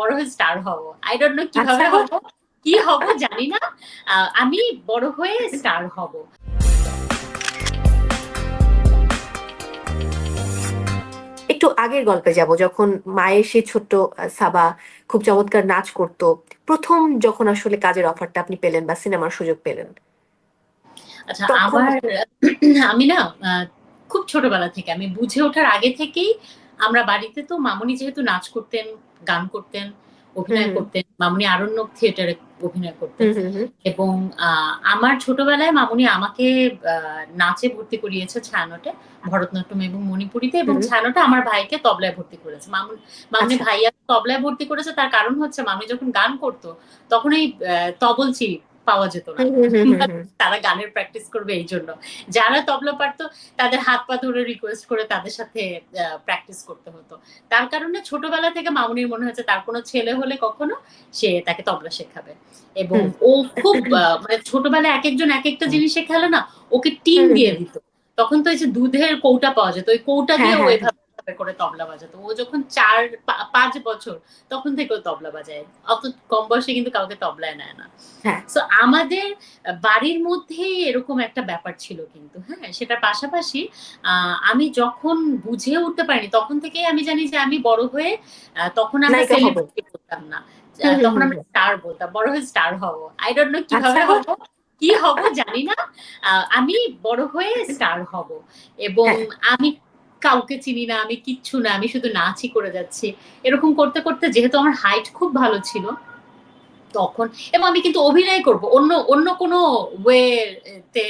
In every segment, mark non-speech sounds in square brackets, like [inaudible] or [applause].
বড় হয়ে স্টার হব। আই ডোন্ট নো কীভাবে আচ্ছা। হব কি হব জানি না। আমি বড় হয়ে স্টার হব। একটু আগের গল্পে যাব যখন মায়ের সেই ছোট্ট সাবা খুব চমৎকার নাচ করত। প্রথম যখন আসলে কাজের অফারটা আপনি পেলেন বা সিনেমার সুযোগ পেলেন। আচ্ছা আমার আমি না খুব ছোটবেলা থেকে আমি বুঝে ওঠার আগে থেকেই আমরা বাড়িতে তো মামুনি যেহেতু নাচ করতেন গান করতেন অভিনয় করতেন মামুনি আরণ্যক থিয়েটারে অভিনয় করতেন। এবং আহ, আমার ছোটবেলায় মামুনি আমাকে আহ, নাচে ভর্তি করিয়েছে ছায়ানটে ভরতনাট্যম এবং মণিপুরিতে এবং। ছায়ানটে আমার ভাইকে তবলায় ভর্তি করেছে মামুন মামুনি আচ্ছা। ভাইয়া তবলায় ভর্তি করেছে তার কারণ হচ্ছে মামুনি যখন গান করতো তখন এই আহ, তবলচি পাওয়া যেত না। তারা গানের প্র্যাকটিস করবে এই জন্য। যারা তবলা পারতো তাদের হাত পা ধরে রিকোয়েস্ট করে তাদের সাথে প্র্যাকটিস করতে হতো। তার কারণে ছোটবেলা থেকে মামুনির মনে হচ্ছে তার কোনো ছেলে হলে কখনো সে তাকে তবলা শেখাবে। এবং ও খুব মানে ছোটবেলায় এক একজন এক একটা জিনিস শেখালো না ওকে টিম দিয়ে দিত। তখন তো এই যে দুধের কৌটা পাওয়া যেত ওই কৌটা দিয়ে হ্যাঁ, ও হ্যাঁ, এভাবে এভাবে করে তবলা বাজাতো। ও যখন চার পাঁচ বছর তখন থেকে ও তবলা বাজায়। অত কম বয়সে কিন্তু কাউকে তবলায় নেয় না। হ্যাঁ। সো আমাদের বাড়ির মধ্যেই এরকম একটা ব্যাপার ছিল কিন্তু হ্যাঁ? সেটার পাশাপাশি আমি যখন বুঝে উঠতে পারিনি তখন থেকেই আমি জানি যে আমি বড় হয়ে তখন আমরা নায়িকা সেলিব্রিটি করতাম না। তখন আমরা স্টার বলতাম বড় হয়ে স্টার হব। আই ডোন্ট নো কীভাবে আচ্ছা। হব কি হব জানি না। আমি বড় হয়ে [laughs] স্টার হব। এবং হ্যাঁ। আমি কাউকে চিনি না, আমি কিচ্ছু না, আমি শুধু নাচই করে যাচ্ছি। এরকম করতে করতে যেহেতু আমার হাইট খুব ভালো ছিল, তখন এবং আমি কিন্তু অভিনয় করব, অন্য অন্য কোনো ওয়েতে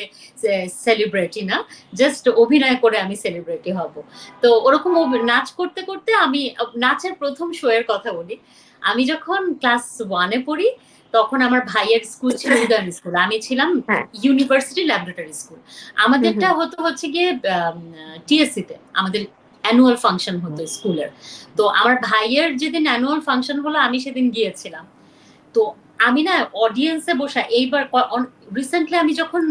সেলিব্রিটি না জাস্ট অভিনয় করে আমি সেলিব্রিটি হব। তো ওরকম নাচ করতে করতে আমি, নাচের প্রথম শো এর কথা বলি, আমি যখন ক্লাস ওয়ানে পড়ি তখন আমার ভাইয়ের স্কুল ছিল [laughs] উদয়ন স্কুল। আমি ছিলাম। ইউনিভার্সিটি ল্যাবরেটরি স্কুল আমাদেরটা হতো হচ্ছে গিয়ে টিএসসি তে আমাদের অ্যানুয়াল ফাংশন হতো স্কুলের। তো আমার ভাইয়ের যেদিন অ্যানুয়াল ফাংশন হলো আমি সেদিন গিয়েছিলাম। তো আমি না অডিয়েন্সে বসা এইবার রিসেন্টলি আমি যখন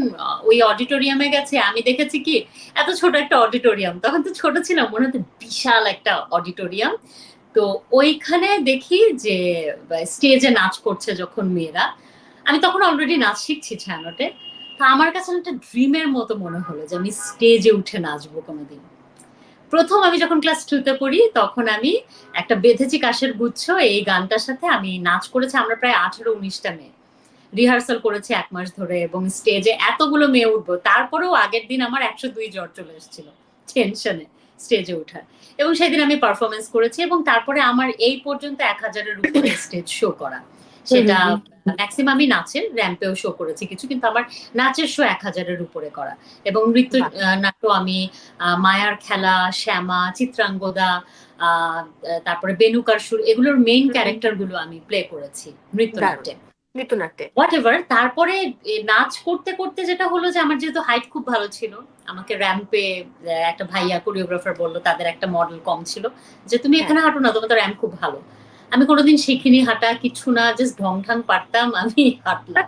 ওই অডিটোরিয়ামে গেছি আমি দেখেছি কি এত ছোট একটা অডিটোরিয়াম তখন তো ছোট ছিলাম মনে হতো বিশাল একটা অডিটোরিয়াম তো ওইখানে দেখি যে স্টেজে নাচ করছে যখন মেয়েরা, আমি তখন অলরেডি নাচ শিখছি ছায়ানটে, তো আমার কাছে একটা ড্রিমের মতো মনে হলো যে আমি স্টেজে উঠে নাচবো কোনোদিন। প্রথম আমি যখন ক্লাস টুতে পড়ি, তখন আমি একটা বেঁধেছি কাশের গুচ্ছ, এই গানটার সাথে আমি নাচ করেছি আমরা প্রায় আঠেরো উনিশটা মেয়ে। রিহার্সাল করেছি এক মাস ধরে এবং স্টেজে এতগুলো মেয়ে উঠবো, তারপরেও আগের দিন আমার একশো দুই জ্বর চলে এসেছিল টেনশনে স্টেজে ওঠার। এবং সেদিন আমি পারফরমেন্স করেছি এবং তারপরে আমার এই পর্যন্ত এক হাজারের উপরে স্টেজ শো করা। সেটা ম্যাক্সিমামই নাচের র্যাম্পেও শো করেছি কিছু কিন্তু আমার নাচের শো এক হাজারের উপরে করা। এবং নৃত্য নাট্য আমি মায়ার খেলা শ্যামা চিত্রাঙ্গদা আহ, তারপরে বেনুকার সুর এগুলোর মেইন ক্যারেক্টারগুলো আমি প্লে করেছি নৃত্যনাট্যে নৃত্যনাট্যে হোয়াট এভার তারপরে নাচ করতে করতে যেটা হলো যে আমার যেহেতু হাইট খুব ভালো ছিল আমাকে র্যাম্পে একটা ভাইয়া কোরিওগ্রাফার বলল তাদের একটা মডেল কম ছিল যে তুমি হ্যাঁ। এখানে হাঁটো না তোমার তো র্যাম্প খুব ভালো। আমি কোনোদিন শিখিনি হাঁটা কিছু না জাস্ট ঢং ঢং পারতাম [laughs] আমি হাঁটলাম।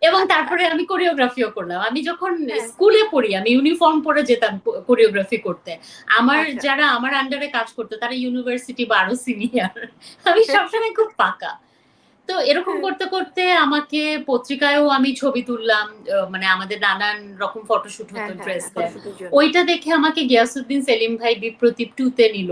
এবং তারপরে আমি কোরিওগ্রাফিও করলাম। আমি যখন হ্যাঁ। স্কুলে পড়ি আমি ইউনিফর্ম পরে যেতাম কোরিওগ্রাফি করতে। আমার আচ্ছা। যারা আমার আন্ডারে কাজ করতো তারা ইউনিভার্সিটি বা আরও সিনিয়র আমি সবসময় খুব পাকা। তো এরকম হ্যাঁ। করতে করতে আমাকে পত্রিকায়ও আমি ছবি তুললাম মানে আমাদের নানান রকম ফটোশুট হ্যাঁ, হতো হ্যাঁ, ড্রেস হ্যাঁ, জন্য। ওইটা দেখে আমাকে গিয়াসুদ্দিন সেলিম ভাই বিপ্রতীপ টুতে নিল